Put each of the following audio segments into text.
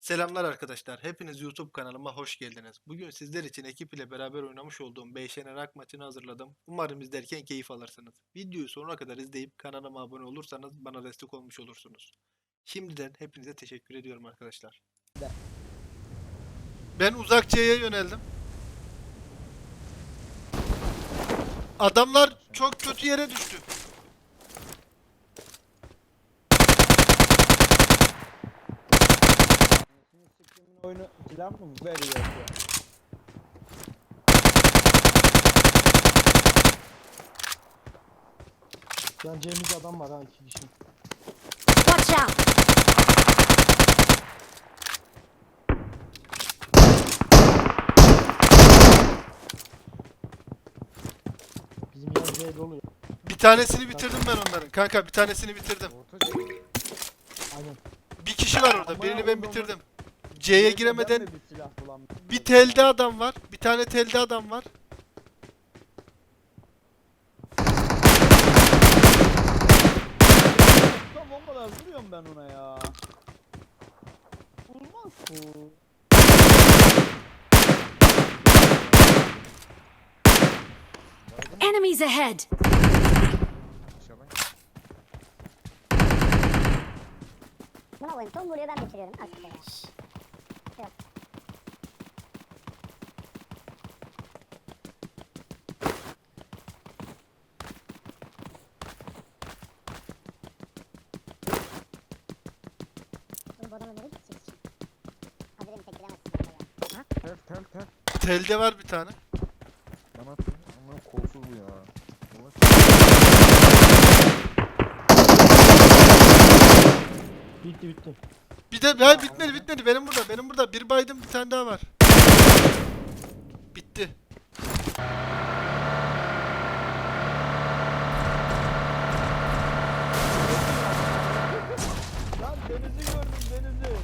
Selamlar arkadaşlar. Hepiniz YouTube kanalıma hoş geldiniz. Bugün sizler için ekip ile beraber oynamış olduğum Beyşener Ak maçını hazırladım. Umarım izlerken keyif alırsınız. Videoyu sonuna kadar izleyip kanalıma abone olursanız bana destek olmuş olursunuz. Şimdiden hepinize teşekkür ediyorum arkadaşlar. Ben uzak C'ye yöneldim. Adamlar çok kötü yere düştü. Oyunu silah mı veriyor ya? Yan C'mizde adam var ha iki kişi. Watch out! Bizim yan C dolu ya. Bir tanesini bitirdim ben onların. Kanka bir tanesini bitirdim. Aynen. Bir kişi var orada. Birini ben bitirdim. C'ye giremeden de bir silah bulamıyorum. bir telde adam var. Bir tane telde adam var. Tam bombalar vuruyorum ben ona ya. Olmaz bu. Enemies ahead! Buna koyayım. Tom vuruyor ben bitiriyorum. Yok. Oğlum bu adamı nereye gidecek şimdi? Hazırım tek gidemezsin. Tel tel tel. Telde var bir tane. Bana atın. Ama kolsuz bu ya. Ulan Bitti bitti. Bir de hayır bitmedi bitmedi. Benim burada. Benim burada. Bir baydım bir tane daha var. Bitti. Lan denizi gördüm denizi.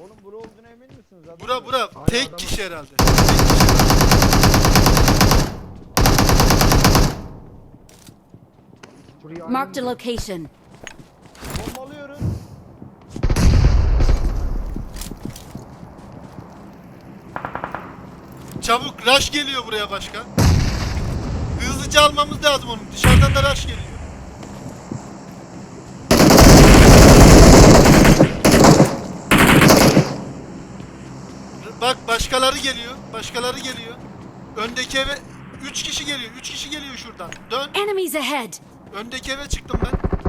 Oğlum bura olduğuna emin misiniz? Adam Bura yok. bura. Tek kişi herhalde. Burayı Marked a location. Çabuk rush geliyor buraya başkan. Hızlıca almamız lazım onu. Dışarıdan da rush geliyor. Bak başkaları geliyor. Başkaları geliyor. Öndeki eve 3 kişi geliyor. 3 kişi geliyor şuradan. Dön. Enemies ahead! Öndeki eve çıktım ben.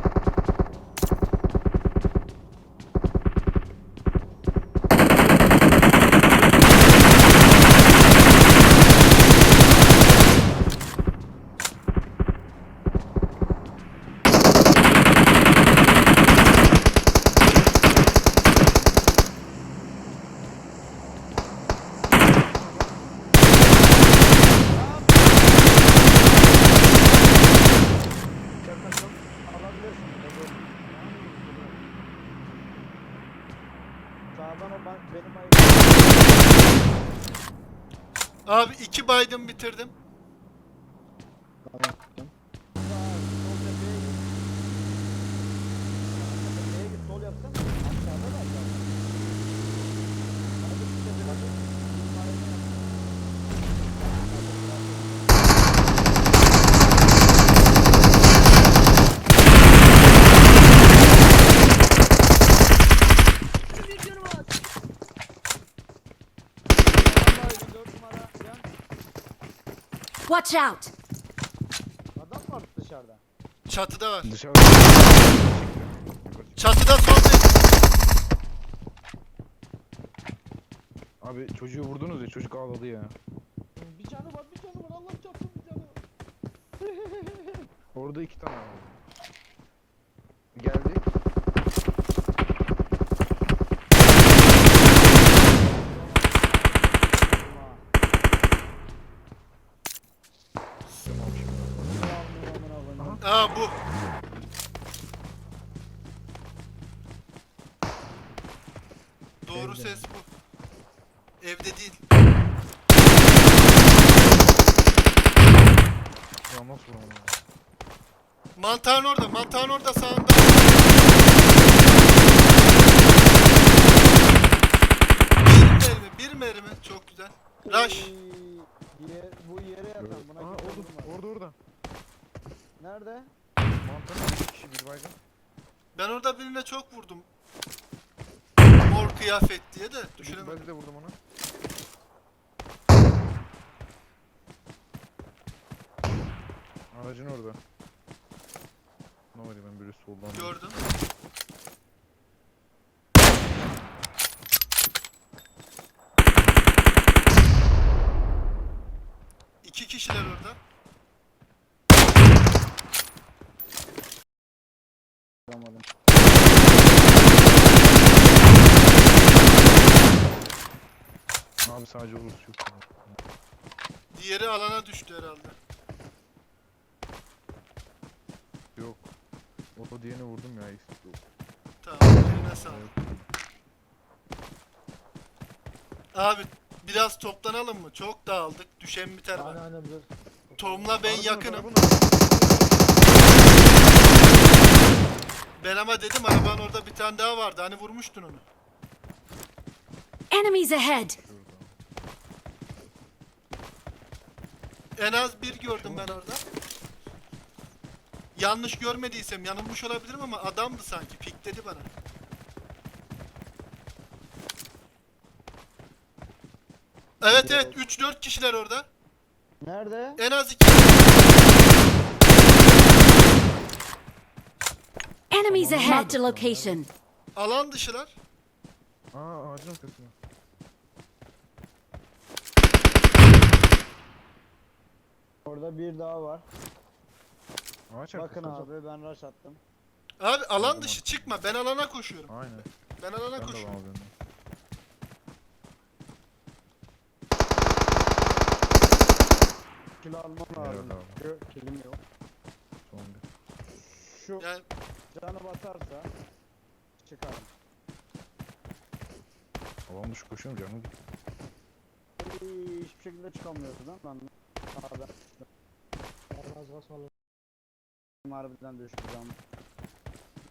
Abi iki baydım bitirdim. Watch out! Adam var dışarıda. Çatıda var. Dışarıda. Çatıda solda. Abi çocuğu vurdunuz ya çocuk ağladı ya. Bir canı var, bir canı var. Allah çarpsın bir canı var. Orada iki tane var. Geldi. Aa bu. Doğru ses bu. Evde değil. Ya nasıl vuramadım? Mantağın orada, mantağın orada sağında. Bir mermi, bir mermi. Çok güzel. Rush. Yer, bu yere Aa, yatan buna kimse orada, vurmaz. orada orada. Nerede? Mantarın bir kişi bir baygın. Ben orada birine çok vurdum. Mor kıyafet diye de düşüremedim. ben de vurdum ona. Aracın orada. Ne var ya ben böyle soldan. Gördüm. İki kişiler orada. Bulamadım. Abi sadece Rus yok. Diğeri alana düştü herhalde. Yok. O, o diğerini vurdum ya. eksik yok. Tamam, eline sağlık. Abi biraz toplanalım mı? Çok dağıldık. Düşen biter Aynen var. aynen dur. Tom'la ben yakınım. arabanın Ben ama dedim arabanın orada bir tane daha vardı. Hani vurmuştun onu. Enemies ahead! En az bir gördüm ben orada. Yanlış görmediysem yanılmış olabilirim ama adamdı sanki. Pikledi bana. Evet evet 3-4 kişiler orada. Nerede? En az 2. Enemies ahead! A location. Alan dışılar. Aa ağacın arkasında. Orada bir daha var. Ağaç Bakın arkasında. abi ben rush attım. Abi alan dışı çıkma. Ben alana koşuyorum. Aynen. Ben alana Ben de koşuyorum. Kill almam lazım. abi. Yok, Killim yok. Son bir. Şu Yani canı batarsa çıkarım. Alan dışı koşuyorum canım. Ay, hiçbir şekilde çıkamıyorsun lan. Lan abi Ben az basmalı. harbiden düştü can.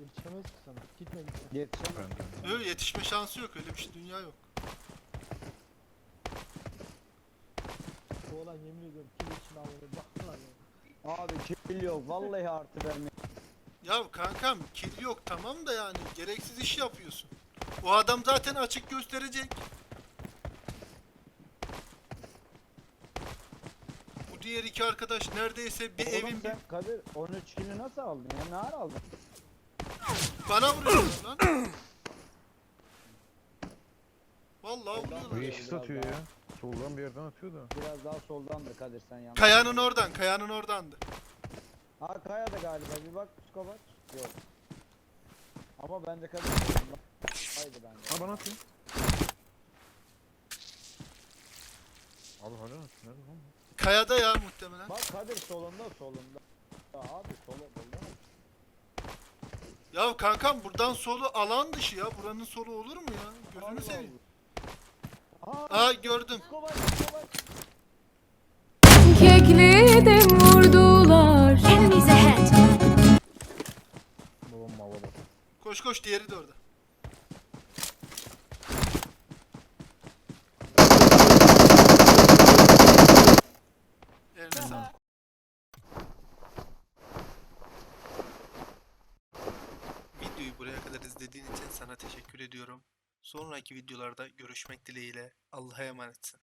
Yetişemeyiz ki sana. Gitme gitme. Ben de. öyle yetişme şansı yok. Öyle bir şey dünya yok. Bu olan yemin ediyorum kim için alıyor. Bak lan ya. Abi kill yok. Vallahi artı vermiyor. Ya kankam kill yok tamam da yani gereksiz iş yapıyorsun. O adam zaten açık gösterecek. Bu diğer iki arkadaş neredeyse bir Oğlum evin bir... sen Kadir 13 kill'i nasıl aldın ya? Ne ara aldın? Bana vuruyorlar lan. Vallahi Bu vuruyorlar. yeşil satıyor ya. Soldan bir yerden atıyor da. Biraz daha soldan da Kadir sen yanlış. Kayanın oradan, kayanın oradandı. Ha Kaya da galiba bir bak psikopat. Yok. Ama bence solunda. Haydi bence. Ha bana atıyor. Abi hala. Nerede lan? Kayada ya muhtemelen. Bak Kadir solunda solunda. Ya abi solu solda. Ya kankam buradan solu alan dışı ya. Buranın solu olur mu ya? Gözünü seveyim. Aa gördüm. Psikopat. Kekledim Koş koş diğeri de orada. Videoyu buraya kadar izlediğin için sana teşekkür ediyorum. Sonraki videolarda görüşmek dileğiyle. Allah'a emanetsin.